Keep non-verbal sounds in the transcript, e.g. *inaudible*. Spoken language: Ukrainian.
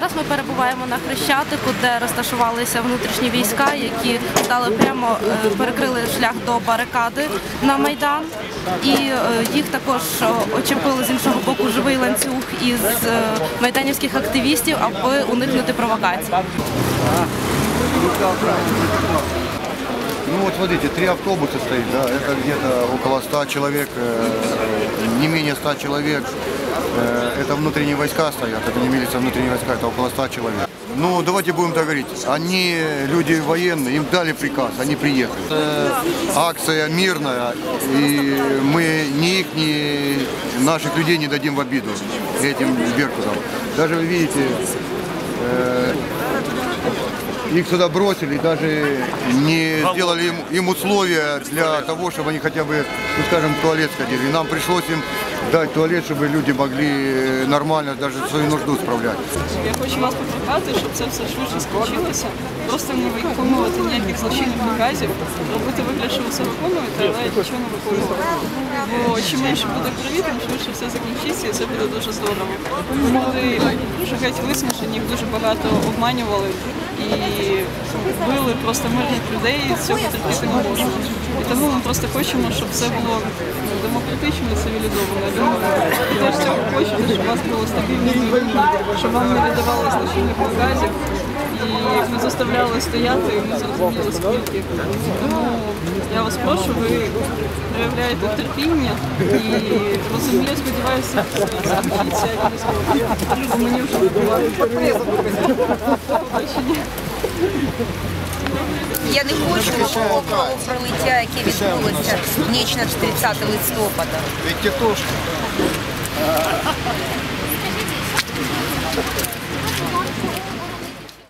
Зараз ми перебуваємо на Хрещатику, де розташувалися внутрішні війська, які стали прямо е, перекрили шлях до барикади на майдан. І е, їх також е, очепили з іншого боку живий ланцюг із майданівських активістів, аби уникнути провокацій. Ну вот смотрите, три автобуса стоит, да, это где-то около 100 человек, не менее 100 человек. Э, Это внутренние войска стоят, это не милиция, внутренние войска, это около 100 человек. Ну, давайте будем так говорить, они люди военные, им дали приказ, они приехали. Э, Акция мирная, и мы ни их, ни наших людей не дадим в обиду этим Беркутам. Даже вы видите, э, их сюда бросили, даже не сделали им, им условия для того, чтобы они хотя бы, ну, скажем, в туалет сходили. И нам пришлось им дать туалет, чтобы люди могли э, нормально даже свою нужду справлять. Я хочу вас попрохати, щоб це все швидше скінчилося. Просто не виконувати ніяких злочинних наказів, робити вигляд, що ви все виконуєте, але нічого не виконувати. Бо чим менше буде крові, тим швидше все закінчиться і це буде дуже здорово. Люди вже геть виснажені, їх дуже багато обманювали і били просто мирних людей, і цього терпіти не можна. І тому ми просто хочемо, щоб все було демократично і цивілізовано. Думаю, теж цього хочете, щоб у вас було стабільне життя, щоб вам не видавали злочинних наказів і не заставляли стояти, і не зрозуміли скільки. Тому я вас прошу, ви проявляєте терпіння і розумію, сподіваюся, бо мені вже побачення. Я не хочу такого пролиття, яке відбулося в ніч на 30 листопада. Тетушки. *laughs*